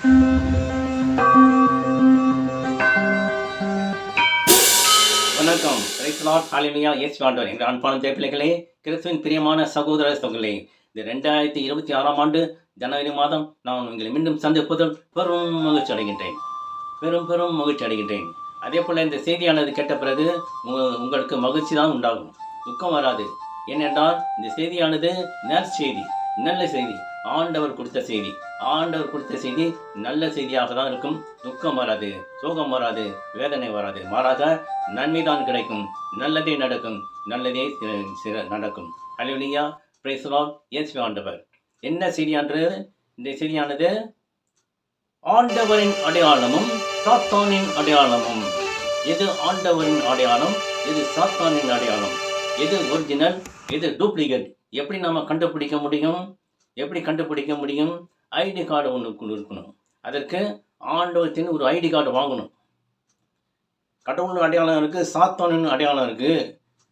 வணக்கம். கிரைஸ்லாட் ஹாலினியா S van der என்ற அன்பான தேப்பிள்ளைகளே கிறிஸ்துவின் பிரியமான சகோதர சகோதரே இந்த ரெண்டாயிரத்தி இருபத்தி ஆறாம் ஆண்டு ஜனவரி மாதம் நான் உங்களை மீண்டும் சந்திப்பதில் பெரும் மகிழ்ச்சி அடைகின்றேன். பெரும் பெரும் மகிழ்ச்சி அடைகின்றேன். அதே போல் இந்த செய்தியானது கேட்ட பிறகு உங்களுக்கு மகிழ்ச்சி தான் உண்டாகும். துக்கம் வராது. ஏனென்றால் இந்த செய்தியானது நற்செய்தி நல்ல செய்தி. ஆண்டவர் கொடுத்த செய்தி. ஆண்டவர் கொடுத்த செய்தி நல்ல செய்தியாக தான் இருக்கும். துக்கம் வராது சோகம் வராது வேதனை வராது. மாறாக நன்மைதான் கிடைக்கும். நல்லதே நடக்கும். நல்லதே சிற- நடக்கும். அலுவலியா பிரேசலால் இயேசு ஆண்டவர். என்ன செய்தியானது இந்த செய்தியானது ஆண்டவரின் அடையாளமும் சாத்தானின் அடையாளமும். எது ஆண்டவரின் அடையாளம்? எது சாத்தானின் அடையாளம்? எது ஒரிஜினல் எது டூப்ளிகேட் எப்படி நாம் கண்டுபிடிக்க முடியும்? எப்படி கண்டுபிடிக்க முடியும்? ஐடி கார்டு ஒன்று இருக்கணும். அதற்கு ஆண்டவத்தின் ஒரு ஐடி கார்டு வாங்கணும். கடவுளின் அடையாளம் இருக்குது சாத்தானின் அடையாளம் இருக்குது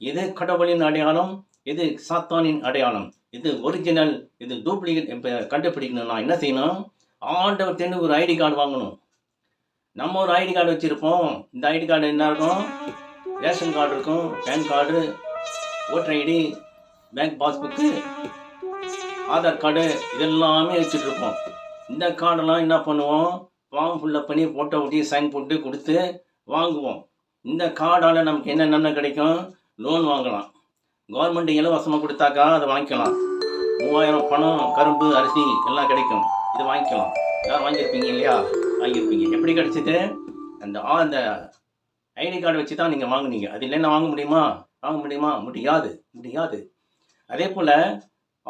இது கடவுளின் அடையாளம்? இது சாத்தானின் அடையாளம்? இது ஒரிஜினல் இது டூப்ளிகேட் இப்போ கண்டுபிடிக்கணும்னா என்ன செய்யணும்? ஆண்டவர் ஒரு ஐடி கார்டு வாங்கணும். நம்ம ஒரு ஐடி கார்டு வச்சுருப்போம். இந்த ஐடி கார்டு என்ன இருக்கும்? ரேஷன் கார்டு இருக்கும். PAN card voter ID bank passbook Aadhaar card இதெல்லாமே வச்சுட்ருப்போம். இந்த கார்டெல்லாம் என்ன பண்ணுவோம்? ஃபார்ம் ஃபுல்லப் பண்ணி ஃபோட்டோ ஒட்டி சைன் போட்டு கொடுத்து வாங்குவோம். இந்த கார்டால் நமக்கு என்னென்ன கிடைக்கும்? லோன் வாங்கலாம். கவர்மெண்ட் இலவசமாக கொடுத்தாக்கா அதை வாங்கிக்கலாம். மூவாயிரம் பணம் கரும்பு அரிசி எல்லாம் கிடைக்கும். இது வாங்கிக்கலாம். யாரும் வாங்கியிருப்பீங்க இல்லையா? வாங்கியிருப்பீங்க. எப்படி கிடச்சிட்டு அந்த ஆ அந்த ஐடி கார்டு வச்சு தான் நீங்கள் வாங்குனீங்க. அது இல்லைன்னா வாங்க முடியுமா? வாங்க முடியுமா? முடியாது. முடியாது. அதே போல்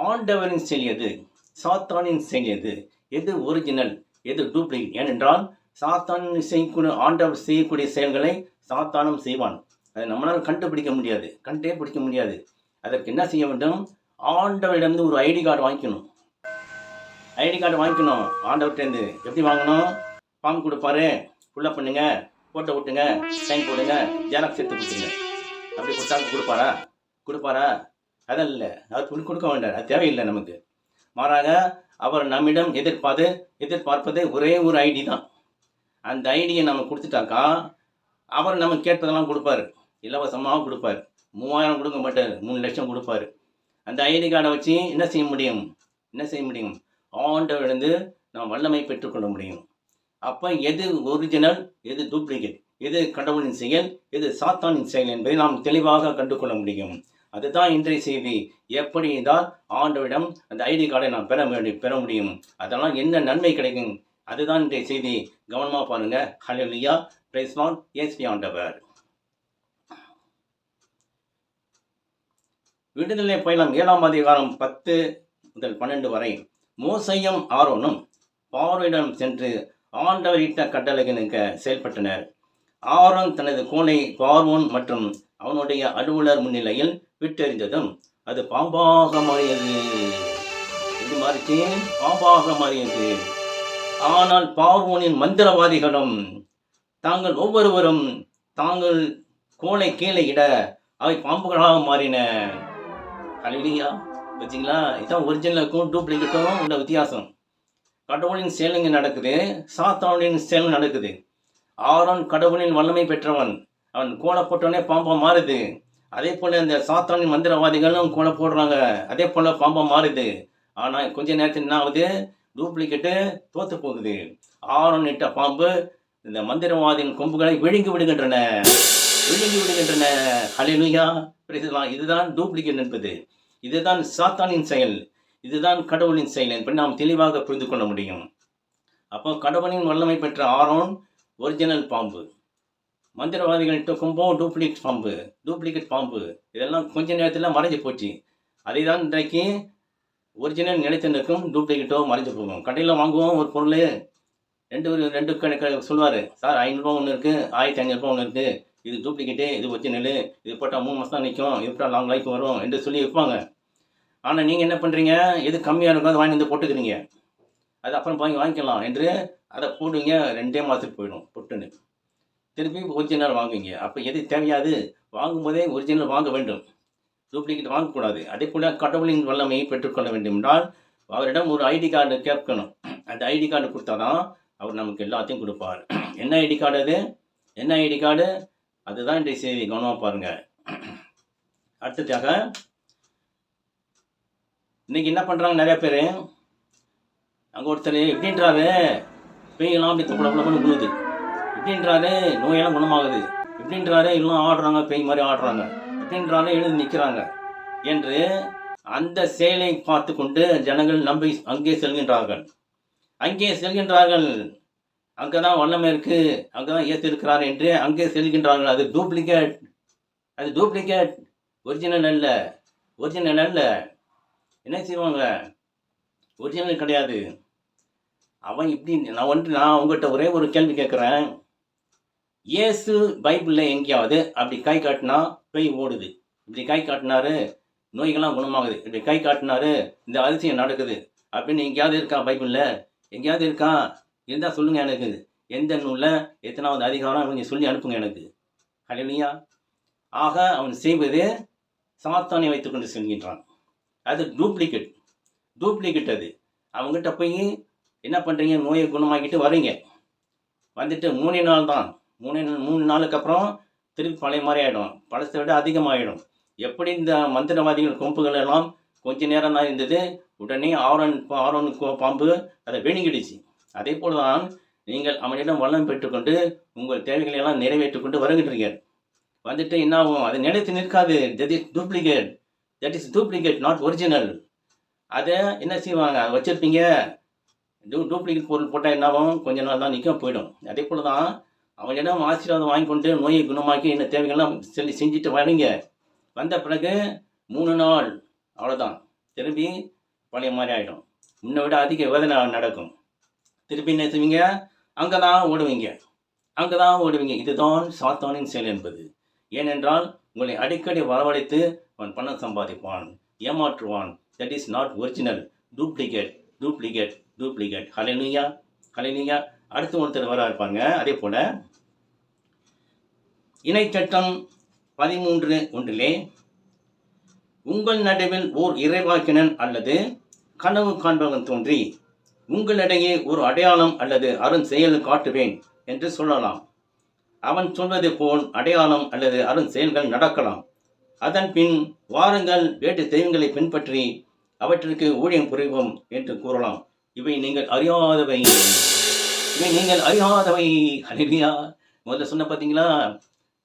ஆண்டவரின் செயல் எது? சாத்தானின் செயல் எது? எது ஒரிஜினல் எது டூப்ளிகேட் ஏனென்றால் சாத்தான் செய்யக்கூடிய ஆண்டவர் செய்யக்கூடிய செயல்களை சாத்தானும் செய்வான். அதை நம்மளால் கண்டுபிடிக்க முடியாது. கண்டே பிடிக்க முடியாது. அதற்கு என்ன செய்ய வேண்டும்? ஆண்டவரிடமிருந்து ஒரு ஐடி கார்டு வாங்கிக்கணும். ஐடி கார்டு வாங்கிக்கணும். ஆண்டவர்கிட்டேருந்து. எப்படி வாங்கணும்? ஃபார்ம் கொடுப்பாரு. ஃபுல்லப் பண்ணுங்க. ஃபோட்டோ விட்டுங்க சைன் போடுங்க. ஜெராக்ஸ் எடுத்து கொடுத்துங்க அப்படி கொடுத்தா கொடுப்பாரா? கொடுப்பாரா? அதல்ல இல்லை அது துணி கொடுக்க வேண்டாம் அது தேவையில்லை நமக்கு. மாறாக அவர் நம்மிடம் எதிர்பார்த்து எதிர்பார்ப்பது ஒரே ஒரு ஐடி தான். அந்த ஐடியை நம்ம கொடுத்துட்டாக்கா அவர் நம்ம கேட்பதெல்லாம் கொடுப்பாரு. இலவசமாக கொடுப்பார். மூவாயிரம் கொடுக்க மாட்டார் மூணு லட்சம் கொடுப்பாரு. அந்த ஐடி கார்டை வச்சு என்ன செய்ய முடியும்? என்ன செய்ய முடியும்? ஆண்டவரிடந்து நாம் வல்லமை பெற்றுக்கொள்ள முடியும். அப்போ எது ஒரிஜினல் எது டூப்ளிகேட் எது கடவுளின் செயல் எது சாத்தானின் செயல் என்பதை நாம் தெளிவாக கண்டுகொள்ள முடியும். அதுதான் இன்றைய செய்தி. எப்படி தான் ஆண்டவிடம் அந்த ஐடி கார்டை நான் பெற வேண்டும் பெற முடியும்? அதெல்லாம் என்ன நன்மை கிடைக்கும்? அதுதான் இன்றைய செய்தி. கவனமாக பாருங்க. ஹalleluya praise ஏசி ஆண்டவர் விடுதலை பயணம் ஏழாம் அதிகாரம் பத்து முதல் பன்னெண்டு வரை மோசையும் ஆரோனும் பார்வையிடம் சென்று ஆண்டவரிட்ட கட்டளைகளுக்கு செயல்பட்டனர். ஆரோன் தனது கோனை பார்வோன் மற்றும் அவனுடைய அலுவலர் முன்னிலையில் விட்டெறிந்ததும் அது பாம்பாக மாறியது இது மாறிச்சு பாம்பாக மாறியது ஆனால் பார்வோனின் மந்திரவாதிகளும் தாங்கள் ஒவ்வொருவரும் தாங்கள் கோலை கீழே இட அவை பாம்புகளாக மாறின. கலையிலியா வச்சிங்களா இதான் ஒரிஜினலுக்கும் டூப்ளிகேட்டும் உள்ள வித்தியாசம். கடவுளின் செயல் இங்கே நடக்குது சாத்தானின் செயல் நடக்குது. ஆரோன் கடவுளின் வல்லமை பெற்றவன். அவன் கோலை போட்டோடனே பாம்பா மாறுது. அதே போல் இந்த சாத்தானின் மந்திரவாதிகளும் கூட போடுறாங்க. அதே போல் பாம்பாக மாறுது. ஆனால் கொஞ்ச நேரத்தில் என்ன ஆகுது? டூப்ளிகேட்டு தோத்து போகுது. ஆரோன் இட்ட பாம்பு இந்த மந்திரவாதியின் கொம்புகளை விழுங்கி விடுகின்றன. விழுங்கி விடுகின்றன. ஹalleluya பிரைசலாம் இதுதான் டூப்ளிகேட் என்பது. இதுதான் சாத்தானின் செயல். இதுதான் கடவுளின் செயல் என்பதை நாம் தெளிவாக புரிந்து கொள்ள முடியும். அப்போ கடவுளின் வல்லமை பெற்ற ஆரோன் ஒரிஜினல் பாம்பு. மந்திரவாதிகள்கிட்ட கும்பம் டூப்ளிகேட் பாம்பு டூப்ளிகேட் பாம்பு. இதெல்லாம் கொஞ்ச நேரத்தில் மறைஞ்சு போச்சு. அதை தான் இன்றைக்கு ஒரிஜினல் நிலைத்து நிற்கும் டூப்ளிகேட்டோ மறைஞ்சு போகும். கடையில் வாங்குவோம் ஒரு பொருள். ரெண்டு ஒரு ரெண்டு கணக்கு சொல்லுவார். சார் ஐநூறுரூவா ஒன்று இருக்குது ஆயிரத்தி ஐநூறுரூவா ஒன்று இருக்குது இது டூப்ளிகேட்டு இது ஒரிஜினல் இது போட்டால் மூணு மாதம் தான் நிற்கும் இது போட்டால் லாங் லைஃப் வரும்? என்று சொல்லி விற்பாங்க ஆனால் நீங்கள் என்ன பண்ணுறீங்க எது கம்மியாக இருக்கோ அதை வாங்கி வந்து போட்டுக்கிறீங்க. அது அப்புறம் வாங்கி வாங்கிக்கலாம் என்று அதை போடுவீங்க ரெண்டே மாதத்துக்கு போயிடும் பொட்டுன்னு. திருப்பி ஒரிஜினல் வாங்குவீங்க. அப்போ எது தேவையாது? வாங்கும்போதே ஒரிஜினல் வாங்க வேண்டும். டூப்ளிகேட் வாங்கக்கூடாது. அதே போல் கடவுளின் வல்லமையை பெற்றுக்கொள்ள வேண்டும் என்றால் அவரிடம் ஒரு ஐடி கார்டு கேட்கணும். அந்த ஐடி கார்டு கொடுத்தா தான் அவர் நமக்கு எல்லாத்தையும் கொடுப்பார். என்ன ஐடி கார்டு அது? என்ன ஐடி கார்டு அதுதான் இன்றைய செய்தி. கவனமாக பாருங்கள் அடுத்ததாக இன்னைக்கு என்ன பண்ணுறாங்க நிறைய பேர்? அங்கே ஒருத்தர் எப்படின்றாரு பேயெல்லாம் அப்படி துப்பட புலப்பன்னு விழுது நோயெல்லாம் குணமாகுது. இப்படின்றாரே எல்லாம் ஆடுறாங்க பேய் மாதிரி ஆடுறாங்க. எப்படின்றாரு எழுந்து நிற்கிறாங்க என்று அந்த செயலை பார்த்து கொண்டு ஜனங்கள் நம்பி அங்கே செல்கின்றார்கள். அங்கே செல்கின்றார்கள். அங்கே தான் வல்லமை இருக்கு அங்கே தான் ஏற்றிருக்கிறார் என்று அங்கே செல்கின்றார்கள். அது டூப்ளிகேட் அது டூப்ளிகேட் ஒரிஜினல் அல்ல. ஒரிஜினல் அல்ல. என்ன செய்வாங்க? ஒரிஜினல் கிடையாது. அவன் இப்படி நான் வந்துட்டு நான் உங்கள்கிட்ட ஒரே ஒரு கேள்வி கேட்குறேன். இயேசு பைபிளில் எங்கேயாவது அப்படி கை காட்டினா பேய் ஓடுது. இப்படி கை காட்டினாரு நோய்கள்லாம் குணமாகுது. இப்படி கை காட்டினாரு இந்த அதிசயம் நடக்குது. அப்படின்னு எங்கேயாவது இருக்கா பைபிளில்? எங்கேயாவது இருக்கா இருந்தால் சொல்லுங்கள் எனக்கு. எந்த நூலில் எத்தனாவது அதிகாரம் கொஞ்சம் சொல்லி அனுப்புங்க எனக்கு. ஹalleluya. ஆக அவன் செய்வது சாத்தானை வைத்துக்கொண்டு செல்கின்றான். அது டூப்ளிகேட் டூப்ளிகேட் அது. அவங்ககிட்ட போய் என்ன பண்ணுறீங்க நோயை குணமாக்கிட்டு வரீங்க. வந்துட்டு மூணே நாள் தான் மூணு நாள் மூணு நாளுக்கு அப்புறம் திருப்பி பழைய மாதிரி ஆகிடும் பழசை விட அதிகமாகிடும் எப்படி இந்த மந்திரவாதிகள் கொம்புகள் எல்லாம் கொஞ்ச நேரம் தான் இருந்தது உடனே ஆரோன் ஆரோன் கோ- பாம்பு அதை விழுங்கிடுச்சு அதே போல் தான் நீங்கள் அவனிடம் வல்லம் பெற்றுக்கொண்டு உங்கள் தேவைகளை எல்லாம் நிறைவேற்றிக் கொண்டு வருகின்றீர்கள். வந்துட்டு என்ன ஆகும்? அது நிலைத்து நிற்காது. That is duplicate that is duplicate not original அதை என்ன செய்வாங்க? வச்சுருப்பீங்க. டூ டூப்ளிகேட் பொருள் போட்டால் என்ன ஆகும்? கொஞ்ச நாள் தான் நிற்க போயிடும். அதே போல் தான் அவனிடம் ஆசீர்வாதம் வாங்கி கொண்டு நோயை குணமாக்கி என்ன தேவைகள்லாம் செல்லி செஞ்சுட்டு வரீங்க வந்த பிறகு மூணு நாள் அவ்வளோதான் திரும்பி பழைய மாதிரி ஆகிடும் முன்னை விட அதிக வேதனை நடக்கும். திருப்பி என்ன செய்வீங்க? அங்கே தான் ஓடுவீங்க. அங்கே தான் ஓடுவீங்க. இதுதான் சாத்தானின் செயல் என்பது. ஏனென்றால் உங்களை அடிக்கடி வரவழைத்து அவன் பணம் சம்பாதிப்பான் ஏமாற்றுவான். That is not original duplicate duplicate duplicate hallelujah hallelujah அடுத்து ஒருத்தர் வர இருப்பாங்க அதே போல். இணைச்சட்டம் பதிமூன்று ஒன்றிலே உங்கள் நடுவில் ஓர் இறைவாக்கினன் அல்லது கனவு காண்பவன் தோன்றி உங்களிடையே ஒரு அடையாளம் அல்லது அருண் செயல் காட்டுவேன் என்று சொல்லலாம். அவன் சொல்வது போல் அடையாளம் அல்லது அருண் செயல்கள் நடக்கலாம். அதன் பின் வாருங்கள் வேட்டு தெய்வங்களை பின்பற்றி அவற்றிற்கு ஊழியம் புரிவோம் என்று கூறலாம். இவை நீங்கள் அறியாதவை. இவை நீங்கள் அறியாதவை. அழிவியா முதல்ல சொன்ன பார்த்தீங்களா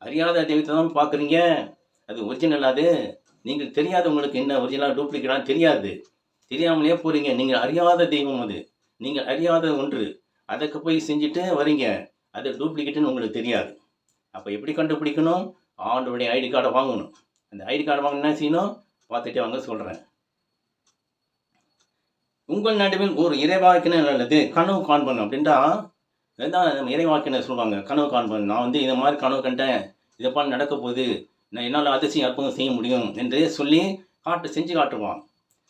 அறியாத தெய்வத்தை தான் பார்க்குறீங்க? அது ஒரிஜினல் அது. நீங்கள் தெரியாத உங்களுக்கு என்ன ஒரிஜினலாக டூப்ளிகேட்டாக தெரியாது. தெரியாமலே போகிறீங்க நீங்கள் அறியாத தெய்வம் அது. நீங்கள் அறியாத ஒன்று. அதுக்கு போய் செஞ்சுட்டு வரீங்க. அது டூப்ளிகேட்டுன்னு உங்களுக்கு தெரியாது. அப்போ எப்படி கண்டுபிடிக்கணும்? ஆண்டோடைய ஐடி கார்டை வாங்கணும். அந்த ஐடி கார்டு வாங்க என்ன செய்யணும்? பார்த்துட்டே வாங்க சொல்கிறேன் உங்கள் நடுவில் ஒரு இறைவாக்கினர் நல்லது கனவு காண்பணும் அப்படின்ட்டா இதுதான் நம்ம இறைவாக்கினர் சொல்லுவாங்க? கனவு காண்பன் நான் வந்து இதை மாதிரி கனவு கண்டேன். இதைப்பா நடக்க போகுது. நான் என்னால் அதிசயம் அற்புதம் செய்ய முடியும் என்று சொல்லி காட்டு செஞ்சு காட்டுவான்.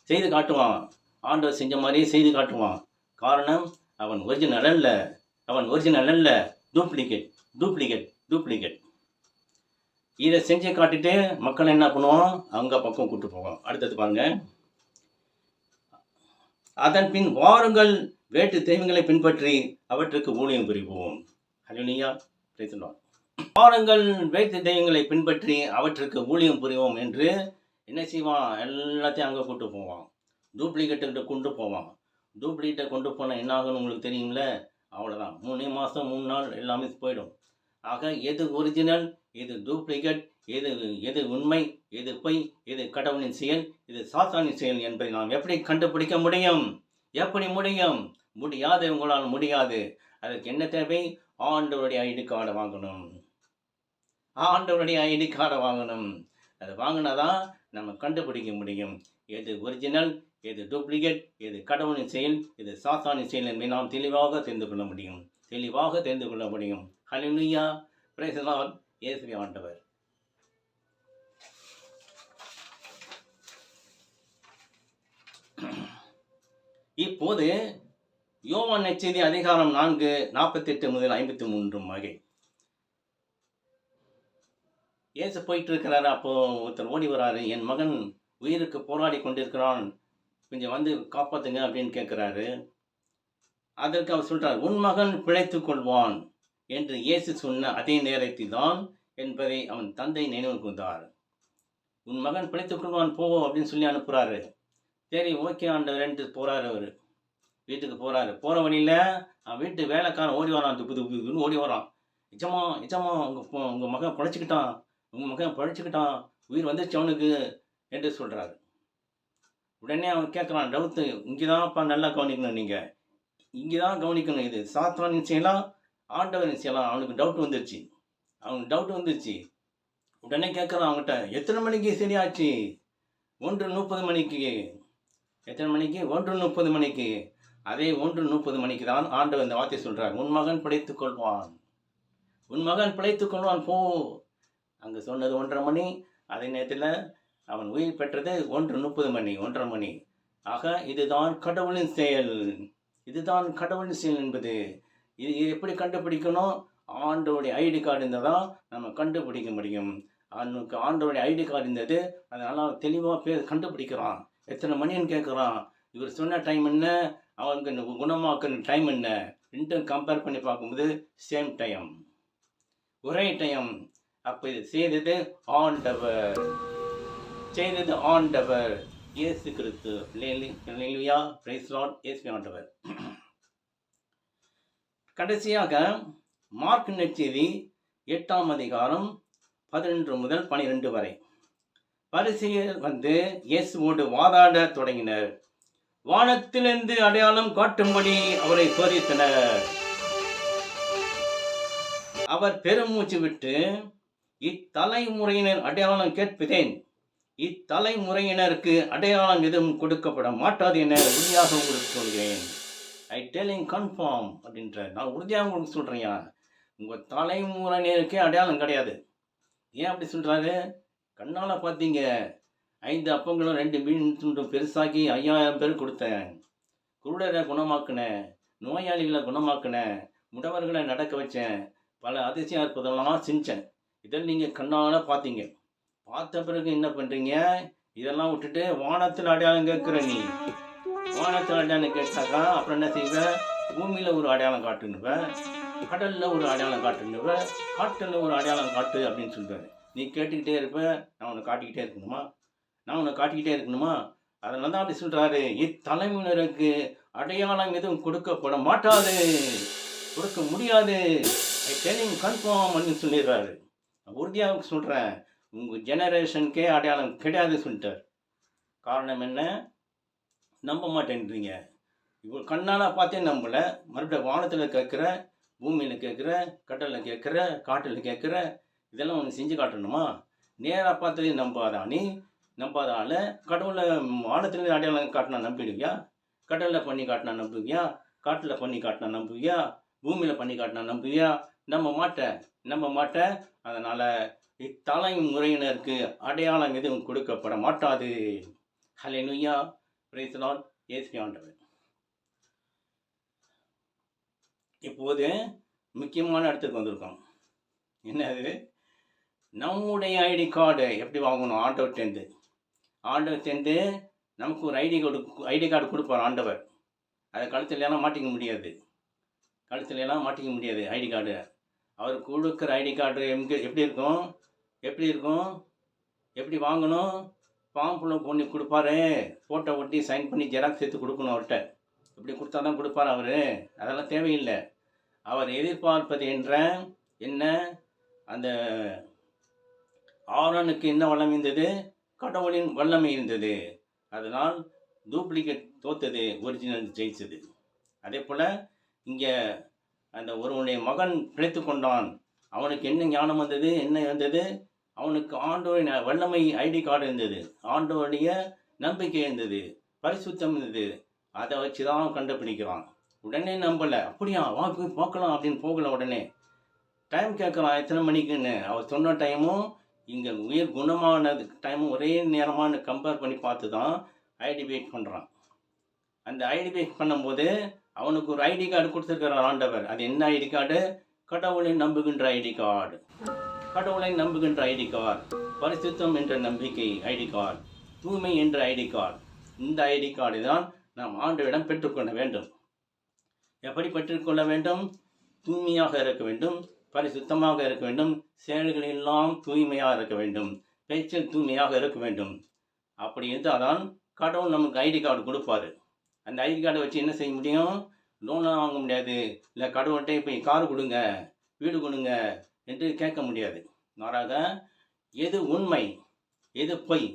செய்து காட்டுவான். ஆண்டவர் செஞ்ச மாதிரியே செய்து காட்டுவான். காரணம் அவன் ஒரிஜினல் அல்ல. அவன் ஒரிஜினல் அல்ல. டூப்ளிகேட் டூப்ளிகேட் டூப்ளிகேட் இதை செஞ்சு காட்டிட்டு மக்கள் என்ன பண்ணுவான்? அவங்க பக்கம் கூப்பிட்டு போவான். அடுத்தது பாருங்க. அதன் பின் வாருங்கள். வேட்டு தெய்வங்களை பின்பற்றி அவற்றுக்கு ஊழியம் புரிவோம். ஹalleluya praise the வேட்டு தெய்வங்களை பின்பற்றி அவற்றுக்கு ஊழியம் புரிவோம் என்று என்ன செய்வான்? எல்லாத்தையும் அங்கே கூட்டு போவான். டூப்ளிகேட்டுக்கிட்ட கொண்டு போவான். டூப்ளிகேட்டை கொண்டு போனால் என்ன ஆகும்னு உங்களுக்கு தெரியும்ல? அவ்வளோதான் மூணு மாதம் மூணு நாள் எல்லாமே போயிடும். ஆக எது ஒரிஜினல் எது டூப்ளிகேட் எது எது உண்மை எது பொய் எது கடவுளின் செயல் இது சாத்தானின் செயல் என்பதை நாம் எப்படி கண்டுபிடிக்க முடியும்? எப்படி முடியும்? முடியாது உங்களால் முடியாது. அதற்கு என்ன தேவை? ஆண்டவருடைய ஐடி கார்டை வாங்கணும். ஆண்டவருடைய ஐடி கார்டை வாங்கணும். அதை வாங்கினாதான் நம்ம கண்டுபிடிக்க முடியும். எது ஒரிஜினல் எது டூப்ளிகேட் எது கடவுளின் செயல் எது சாத்தானின் செயல் என்பதை நாம் தெளிவாக தெரிந்து கொள்ள முடியும். தெளிவாக தெரிந்து கொள்ள முடியும். ஹalleluya பிரேசலால் the ஆண்டவர். இப்போது யோவான் நற்செய்தி அதிகாரம் நான்கு நாற்பத்தெட்டு முதல் ஐம்பத்தி மூன்று வகை. ஏசு போயிட்டு இருக்கிறாரு அப்போ ஒருத்தர் ஓடி வராரு. என் மகன் உயிருக்கு போராடி கொண்டிருக்கிறான். கொஞ்சம் வந்து காப்பாத்துங்க அப்படின்னு கேட்குறாரு. அதற்கு அவர் சொல்றார் உன் மகன் பிழைத்து கொள்வான் என்று இயேசு சொன்ன அதே நேரத்தில் தான் என்பதை அவன் தந்தை நினைவு கூர்ந்தார். உன் மகன் பிழைத்துக் கொள்வான் போ அப்படின்னு சொல்லி அனுப்புறாரு. சரி ஓகே ஆண்டவர் என்று போறாரு அவர். வீட்டுக்கு போகிறாரு போகிற வழியில் அவன் வீட்டு வேலைக்காரன் ஓடி வரான். துப்பு துப்புன்னு ஓடி வரான் நிஜமா நிஜமா உங்கள் உங்கள் மகன் பழைச்சிக்கிட்டான். உங்கள் மகன் பிழைச்சிக்கிட்டான். உயிர் வந்துச்சு அவனுக்கு என்று சொல்கிறாரு உடனே அவன் கேட்குறான் டவுத்து இங்கே தான்ப்பா நல்லா கவனிக்கணும் நீங்கள் இங்கே தான் கவனிக்கணும் இது. சாத்தவன் செய்யலாம்? ஆண்டவன் செய்யலாம்? அவனுக்கு டவுட் வந்துருச்சு. அவனுக்கு டவுட் வந்துருச்சு. உடனே கேட்குறான் அவன்கிட்ட எத்தனை மணிக்கு சரியாச்சு? ஒன்று முப்பது மணிக்கு. எத்தனை மணிக்கு? ஒன்று முப்பது மணிக்கு. அதே ஒன்று முப்பது மணிக்கு தான் ஆண்டவர் இந்த வார்த்தை சொல்கிறார் உன் மகன் பிழைத்துக் கொள்வான் உன் மகன் பிழைத்துக் கொள்வான் போ. அங்கே சொன்னது ஒன்றரை மணி. அதே நேரத்தில் அவன் உயிர் பெற்றது ஒன்று முப்பது மணி ஒன்றரை மணி. ஆக இதுதான் கடவுளின் செயல். இதுதான் கடவுளின் செயல் என்பது. இது இது எப்படி கண்டுபிடிக்கணும்? ஆண்டோடைய ஐடி கார்டு இருந்தால் தான் நம்ம கண்டுபிடிக்க முடியும். அவனுக்கு ஆண்டோடைய ஐடி கார்டு இருந்தது அதனால் தெளிவாக பே கண்டுபிடிக்கிறான். எத்தனை மணின்னு கேட்குறான் இவர் சொன்ன டைம் என்ன? அவனுக்கு இந்த டைம் என்ன? ரெண்டும் கம்பேர் பண்ணி பார்க்கும்போது சேம் டைம் ஒரே டைம் அப்போ இது செய்தது ஆண்டவர். செய்தது ஆண்டவர். இயேசு கிறிஸ்து. லேலியா பிரைஸ் லார்ட் இயேசு ஆண்டவர். கடைசியாக மார்க் நெச்செய்தி எட்டாம் அதிகாரம் பதினொன்று முதல் பனிரெண்டு வரை. பரிசெயர் வந்து இயேசுவோடு வாதாட தொடங்கினர். வானத்திலிருந்து அடையாளம் காட்டும்படி அவரை சோதித்தனர். அவர் பெருமூச்சு விட்டு இத்தலைமுறையினர் அடையாளம் கேட்பதேன்? இத்தலைமுறையினருக்கு அடையாளம் எதுவும் கொடுக்கப்பட மாட்டாது என உறுதியாக உங்களுக்கு சொல்கிறேன். ஐ டெலிங் கன்ஃபார்ம் அப்படின்ற நான் உறுதியாக உங்களுக்கு சொல்கிறேன் உங்கள் தலைமுறையினருக்கே அடையாளம் கிடையாது. ஏன் அப்படி சொல்கிறாரு கண்ணால் பார்த்தீங்க. ஐந்து அப்பங்களும் ரெண்டு மீன் துண்டும் பெருசாக்கி ஐயாயிரம் பேர் கொடுத்தேன். குருடரை குணமாக்குனேன் நோயாளிகளை குணமாக்குனேன் முடவர்களை நடக்க வச்சேன். பல அதிசய அற்புதம்லாம் செஞ்சேன் இதெல்லாம் நீங்கள் கண்ணால் பார்த்தீங்க. பார்த்த பிறகு என்ன பண்ணுறீங்க இதெல்லாம் விட்டுட்டு வானத்தில் அடையாளம் கேட்குற நீ. வானத்தில் அடையாளம் கேட்டாக்கா அப்புறம் என்ன செய்வேன் பூமியில் ஒரு அடையாளம் காட்டுனுவேன் கடலில் ஒரு அடையாளம் காட்டுனுவேன் காட்டில் ஒரு அடையாளம் காட்டு அப்படின்னு சொல்லுவேன் நீ கேட்டுக்கிட்டே இருப்ப நான் உன்னை காட்டிக்கிட்டே இருக்கணுமா? நான் உன்னை காட்டிக்கிட்டே இருக்கணுமா? அதனால தான் அப்படி சொல்கிறாரு இத்தலைமுறையினருக்கு அடையாளம் எதுவும் கொடுக்கப்பட மாட்டாது. கொடுக்க முடியாது. ஐ கன்ஃபார்ம் அப்படின்னு சொல்லிடுறாரு. நான் உறுதியாக சொல்கிறேன் உங்கள் ஜெனரேஷனுக்கே அடையாளம் கிடையாது சொல்லிட்டார். காரணம் என்ன? நம்ப மாட்டேன்றீங்க. இவ்வளோ கண்ணால் பார்த்தே நம்பலை. மறுபடியும் வானத்தில் கேட்குற பூமியில் கேட்குற கடலில் கேட்குற காட்டில் கேட்குற இதெல்லாம் ஒன்று செஞ்சு காட்டணுமா? நேராக பார்த்ததே நம்பாதா நீ? நம்பாதனால கடவுளில் கடவுளை வானத்தில் அடையாளம் காட்டினா நம்பிடுவியா? கடலில் பண்ணி காட்டினா நம்புவியா? காட்டில் பண்ணி காட்டினா நம்புவியா? பூமியில் பண்ணி காட்டினா நம்புவியா? நம்ப மாட்டேன் நம்ப மாட்டேன் அதனால் இத்தலைமுறையினருக்கு அடையாளம் எதுவும் கொடுக்கப்பட மாட்டாது. நுய்யா பிரைஸ்லால் ஏசி ஆண்டவர். இப்போது முக்கியமான இடத்துக்கு வந்திருக்கோம். என்னது? நம்முடைய ஐடி கார்டு எப்படி வாங்கணும்? ஆண்டவர் சேர்ந்து நமக்கு ஒரு ஐடி கார்டு ஐடி கார்டு கொடுப்பார் ஆண்டவர். அதை கழுத்துலலாம் மாட்டிக்க முடியாது. கழுத்துலலாம் மாட்டிக்க முடியாது ஐடி கார்டு. அவர் கொடுக்குற ஐடி கார்டு எங்கே எப்படி இருக்கும்? எப்படி இருக்கும்? எப்படி வாங்கணும்? ஃபார்ம் பண்ணி கொடுப்பாரு. ஃபோட்டோ ஒட்டி சைன் பண்ணி ஜெராக்ஸ் எடுத்து கொடுக்கணும் அவர்கிட்ட. இப்படி கொடுத்தா தான் கொடுப்பார் அவர். அதெல்லாம் தேவையில்லை. அவர் எதிர்பார்ப்பது என்ற என்ன? அந்த ஆரோனுக்கு என்ன வளம் இருந்தது? கடவுளின் வல்லமை இருந்தது. அதனால் டூப்ளிகேட் தோத்தது ஒரிஜினல் ஜெயிச்சது. அதே போல் இங்கே அந்த ஒருவனுடைய மகன் பிழைத்து கொண்டான். அவனுக்கு என்ன ஞானம் வந்தது என்ன வந்தது? அவனுக்கு ஆண்டோரின் வல்லமை ஐடி கார்டு இருந்தது. ஆண்டோருடைய நம்பிக்கை இருந்தது. பரிசுத்தம் இருந்தது. அதை வச்சு தான் அவன் கண்டுபிடிக்கிறான். உடனே நம்பலை. அப்படியா? வா போய் பார்க்கலாம் அப்படின்னு போகல உடனே. டைம் கேட்குறான். எத்தனை மணிக்குன்னு? அவர் சொன்ன டைமும் இங்கே உயிர் குணமானது டைமும் ஒரே நேரமானு கம்பேர் பண்ணி பார்த்து தான் ஐடிபேட் பண்ணுறான் அந்த ஐடென்டிஃபை பண்ணும்போது அவனுக்கு ஒரு ஐடி கார்டு கொடுத்துருக்கிறார் ஆண்டவர். அது என்ன ஐடி கார்டு கடவுளை நம்புகின்ற ஐடி கார்டு கடவுளை நம்புகின்ற ஐடி கார்டு பரிசுத்தம் என்ற நம்பிக்கை ஐடி கார்டு தூய்மை என்ற ஐடி கார்டு இந்த ஐடி கார்டு தான் நாம் ஆண்டவிடம் பெற்றுக்கொள்ள வேண்டும். எப்படி பெற்றுக்கொள்ள வேண்டும்? தூய்மையாக இருக்க வேண்டும். பரிசுத்தமாக இருக்க வேண்டும். செயல்கள் எல்லாம் தூய்மையாக இருக்க வேண்டும். பேச்சில் தூய்மையாக இருக்க வேண்டும். அப்படி இருந்தால் தான் கடவுள் நமக்கு ஐடி கார்டு கொடுப்பாரு. அந்த ஐடி கார்டை வச்சு என்ன செய்ய முடியும்? லோன்லாம் வாங்க முடியாது. இல்லை கடவுள்கிட்ட போய் கார் கொடுங்க வீடு கொடுங்க என்று கேட்க முடியாது. மாறாக எது உண்மை எது பொய்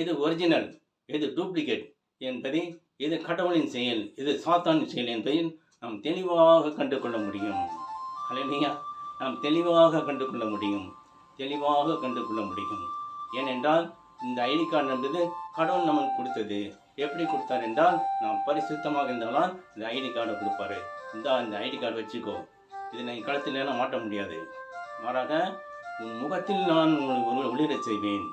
எது ஒரிஜினல் எது டூப்ளிகேட் என்பதை எது கடவுளின் செயல் எது சாத்தானின் செயல் என்பதை நாம் தெளிவாக கண்டு கொள்ள முடியும். அல்லையா நாம் தெளிவாக கண்டு கொள்ள முடியும். தெளிவாக கண்டு கொள்ள முடியும். ஏனென்றால் இந்த ஐடி கார்டு என்பது கடவுள் நமக்கு கொடுத்தது. எப்படி கொடுத்தார் என்றால் நாம் பரிசுத்தமாக இருந்தால்தான் இந்த ஐடி கார்டை கொடுப்பாரு. இந்த இந்த ஐடி கார்டு வச்சுக்கோ. இதை நான் களத்தில் எல்லாம் மாட்ட முடியாது. மாறாக உன் முகத்தில் நான் உன்னை ஒளிரச் செய்வேன்.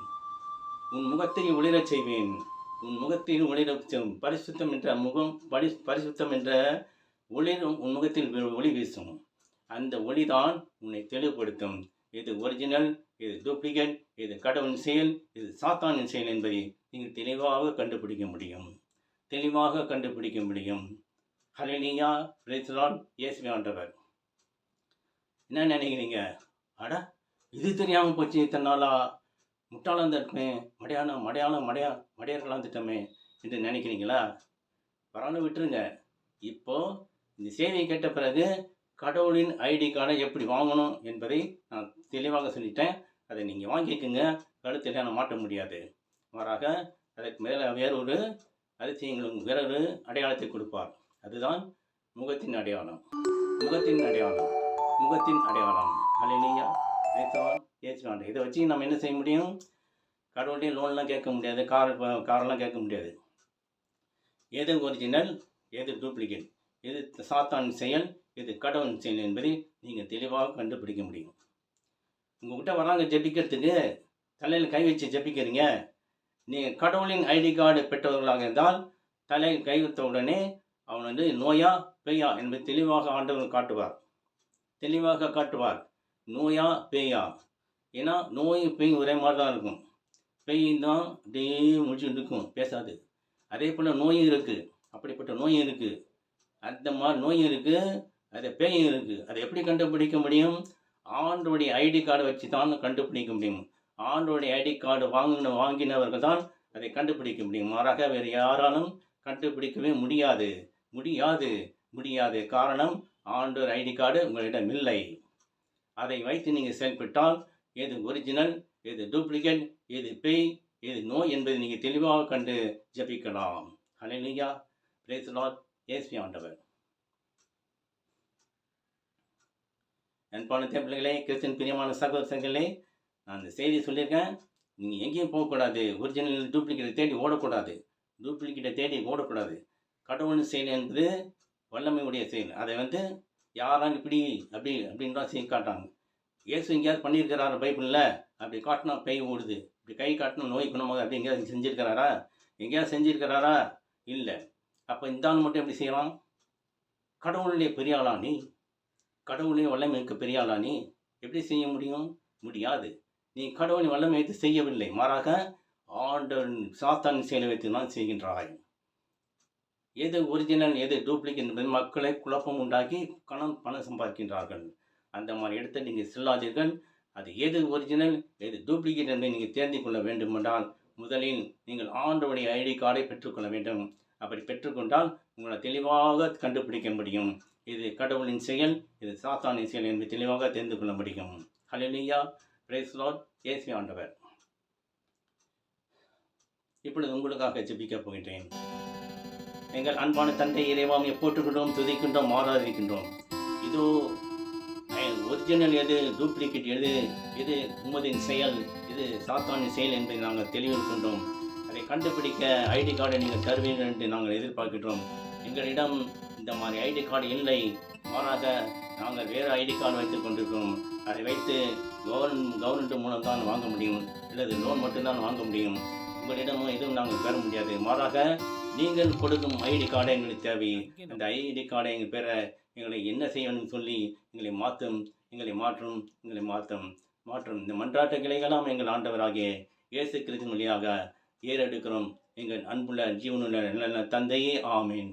உன் முகத்தை ஒளிரச் செய்வேன். உன் முகத்தில் ஒளிர பரிசுத்தம் என்ற முகம் பரி பரிசுத்தம் என்ற ஒளிரும் உன் முகத்தில் ஒளி வீசும். அந்த ஒளி தான் உன்னை தெளிவுபடுத்தும். இது ஒரிஜினல் இது டூப்ளிகேட் இது கடவுளின் செயல் இது சாத்தானின் செயல் என்பதை நீங்கள் தெளிவாக கண்டுபிடிக்க முடியும். தெளிவாக கண்டுபிடிக்க முடியும். ஹலினியா பிரேசலான் இயேசுவி ஆண்டவர். என்ன நினைக்கிறீங்க? அட இது தெரியாமல் போச்சு இத்தனை நாளா? முட்டாளாக தட்டுமே மடையாளம் மடையாளம் மடையா மடையர்களாக இருந்துட்டோமே என்று நினைக்கிறீங்களா? பரவாயில்ல விட்டுருங்க. இப்போது இந்த செய்தியை கேட்ட பிறகு கடவுளின் ஐடி கார்டை எப்படி வாங்கணும் என்பதை நான் தெளிவாக சொல்லிட்டேன். அதை நீங்கள் வாங்கிக்கோங்க. கழுத்தில் நான் மாட்ட முடியாது. மாறாக அதற்கு மேலே வேறொரு அதிசயங்களும் வேறொரு அடையாளத்தை கொடுப்பார். அதுதான் முகத்தின் அடையாளம். முகத்தின் அடையாளம். முகத்தின் அடையாளம். அலையிலையா ஏற்றுவான் இதை வச்சு நம்ம என்ன செய்ய முடியும்? கடவுள்கிட்ட லோன்லாம் கேட்க முடியாது. கார் காரெல்லாம் கேட்க முடியாது. எது ஒரிஜினல் எது டூப்ளிகேட் எது சாத்தான் செயல் எது கடவுள் செயல் என்பதை நீங்கள் தெளிவாக கண்டுபிடிக்க முடியும். உங்ககிட்ட வராங்க ஜெபிக்கிறதுக்கு தலையில் கை வச்சு ஜெபிக்கிறீங்க நீங்கள் கடவுளின் ஐடி கார்டு பெற்றவர்களாக இருந்தால் தலையில் கை வைத்த உடனே அவன் வந்து நோயா பேயா என்பதை தெளிவாக ஆண்டவர் காட்டுவார். தெளிவாக காட்டுவார். நோயா பேயா. ஏன்னா நோய் பேய் ஒரே மாதிரி தான் இருக்கும். பேய் தான் அப்படியே முடிச்சுட்டு இருக்கும் பேசாது. அதே போல் நோயும் இருக்குது அப்படிப்பட்ட நோயும் இருக்குது அந்த மாதிரி நோயும் இருக்குது அது பேய் இருக்குது அதை எப்படி கண்டுபிடிக்க முடியும்? ஆண்டோடைய ஐடி கார்டை வச்சு தான் கண்டுபிடிக்க முடியும். ஆண்டோடைய ஐடி கார்டு வாங்கின வாங்கினவர்கள் தான் அதை கண்டுபிடிக்க முடியும். மாறாக வேறு யாராலும் கண்டுபிடிக்கவே முடியாது. முடியாது. முடியாது. காரணம் ஆண்டோர் ஐடி கார்டு உங்களிடம் இல்லை. அதை வைத்து நீங்கள் செயல்பட்டால் எது ஒரிஜினல் எது டூப்ளிகேட் எது பேய் எது நோய் என்பதை நீங்கள் தெளிவாக கண்டு ஜபிக்கலாம். ஹalleluya. Praise the lord. ஆண்டவர். அன்பான பிள்ளைகளே கிறிஸ்டின் பிரியமான சகோதரர்களே நான் இந்த செய்தி சொல்லியிருக்கேன். நீங்கள் எங்கேயும் போகக்கூடாது. ஒரிஜினல் டூப்ளிகேட்டை தேடி ஓடக்கூடாது. டூப்ளிகேட்டை தேடி ஓடக்கூடாது. கடவுள் செயல் என்பது வல்லமையுடைய செயல். அதை வந்து யாராலும் இப்படி அப்படி அப்படின்றா தான் செய்ய காட்டாங்க இயேசு எங்கேயாவது பண்ணியிருக்கிறாரு பைபிளில்? அப்படி காட்டினா கை ஓடுது. இப்படி கை காட்டினா நோய் குணமாக அப்படி எங்கேயாவது செஞ்சிருக்கிறாரா? எங்கேயாவது செஞ்சிருக்கிறாரா? இல்லை. அப்போ இந்த மட்டும் எப்படி செய்யலாம்? கடவுளுடைய பெரிய ஆளா நீ கடவுளின் வல்லமை பெரியாளா பெரிய நீ? எப்படி செய்ய முடியும்? முடியாது. நீ கடவுளின் வல்லமை வைத்து செய்யவில்லை. மாறாக ஆண்டவன் சாத்தான் செயலை வைத்து தான் செய்கின்றாய். எது ஒரிஜினல் எது டூப்ளிகேட் என்பது மக்களை குழப்பம் உண்டாக்கி கணம் பணம் சம்பாதிக்கின்றார்கள். அந்த மாதிரி இடத்தை நீங்கள் செல்லாதீர்கள். அது எது ஒரிஜினல் எது டூப்ளிகேட் என்பதை நீங்கள் தேர்ந்து கொள்ள வேண்டுமென்றால் முதலில் நீங்கள் ஆண்டோடைய ஐடி கார்டை பெற்றுக்கொள்ள வேண்டும். அப்படி பெற்றுக்கொண்டால் உங்களை தெளிவாக கண்டுபிடிக்க முடியும். இது கடவுளின் செயல் இது சாத்தானின் செயல் என்று தெளிவாக தெரிந்து கொள்ள முடியும். ஹலிலியா பிரேஸ் லார்ட் ஏசி ஆண்டவர். இப்பொழுது உங்களுக்காக ஜெபிக்கப் போகின்றேன். எங்கள் அன்பான தந்தை இறைவாமியை போட்டுக்கின்றோம் துதிக்கின்றோம் ஆராதிக்கின்றோம். இதோ ஒரிஜினல் எது டூப்ளிகேட் எது இது உமதின் செயல் இது சாத்தானின் செயல் என்பதை நாங்கள் தெளிவிருக்கின்றோம் அதை கண்டுபிடிக்க ஐடி கார்டை நீங்கள் தருவீர்கள் என்று நாங்கள் எதிர்பார்க்கின்றோம். எங்களிடம் இந்த மாதிரி ஐடி கார்டு இல்லை. மாறாக நாங்கள் வேறு ஐடி கார்டு வைத்துக் கொண்டிருக்கிறோம். அதை வைத்து கவர்மெண்ட் கவர்மெண்ட் மூலம் தான் வாங்க முடியும். அல்லது லோன் மட்டும்தான் வாங்க முடியும். உங்களிடமும் எதுவும் நாங்கள் பெற முடியாது. மாறாக நீங்கள் கொடுக்கும் ஐடி கார்டை எங்களுக்கு தேவை. அந்த ஐடி கார்டை எங்கள் பெற எங்களை என்ன செய்யணும்னு சொல்லி எங்களை மாற்றும் எங்களை மாற்றும் எங்களை மாற்றும் மாற்றும். இந்த மன்றாட்ட கிளைகளாம் எங்கள் ஆண்டவராகிய இயேசு கிறிஸ்து வழியாக ஏறெடுக்கிறோம். எங்கள் அன்புள்ள ஜீவனுள்ள நல்ல தந்தையே ஆமீன்.